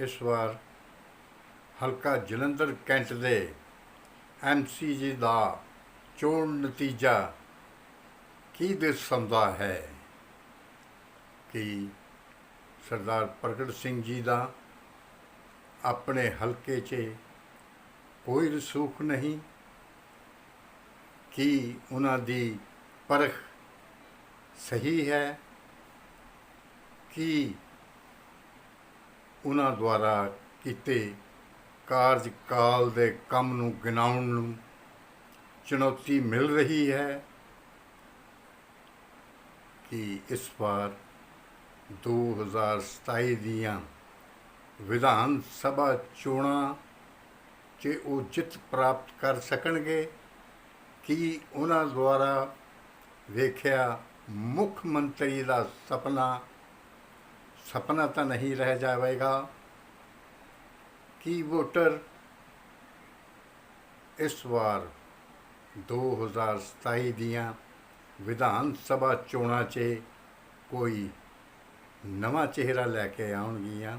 ਇਸ ਵਾਰ ਹਲਕਾ ਜਲੰਧਰ ਕੈਂਟ ਦੇ ਐਮਸੀ ਜੀ ਦਾ ਚੋਣ ਨਤੀਜਾ ਕੀ ਦਰਸਾਉਂਦਾ ਹੈ? ਕਿ ਸਰਦਾਰ ਪ੍ਰਗਟ ਸਿੰਘ ਜੀ ਦਾ ਆਪਣੇ ਹਲਕੇ 'ਚ ਕੋਈ ਰਸੂਖ ਨਹੀਂ? ਕੀ ਉਹਨਾਂ ਦੀ ਪਰਖ ਸਹੀ ਹੈ? ਕੀ ਉਹਨਾਂ ਦੁਆਰਾ ਕੀਤੇ ਕਾਰਜਕਾਲ ਦੇ ਕੰਮ ਨੂੰ ਗਿਣਾਉਣ ਨੂੰ ਚੁਣੌਤੀ ਮਿਲ ਰਹੀ ਹੈ ਕਿ ਇਸ ਵਾਰ 2027 ਦੀਆਂ ਵਿਧਾਨ ਸਭਾ ਚੋਣਾਂ 'ਚ ਉਹ ਜਿੱਤ ਪ੍ਰਾਪਤ ਕਰ ਸਕਣਗੇ ਕੀ ਉਹਨਾਂ ਦੁਆਰਾ ਵੇਖਿਆ ਮੁੱਖ ਮੰਤਰੀ ਦਾ ਸੁਪਨਾ ਸੁਪਨਾ ਤਾਂ ਨਹੀਂ ਰਹਿ ਜਾਵੇਗਾ। ਕੀ ਵੋਟਰ ਇਸ ਵਾਰ 2027 ਦੀਆਂ ਵਿਧਾਨ ਸਭਾ ਚੋਣਾਂ 'ਚ ਕੋਈ ਨਵਾਂ ਚਿਹਰਾ ਲੈ ਕੇ ਆਉਣਗੀਆਂ?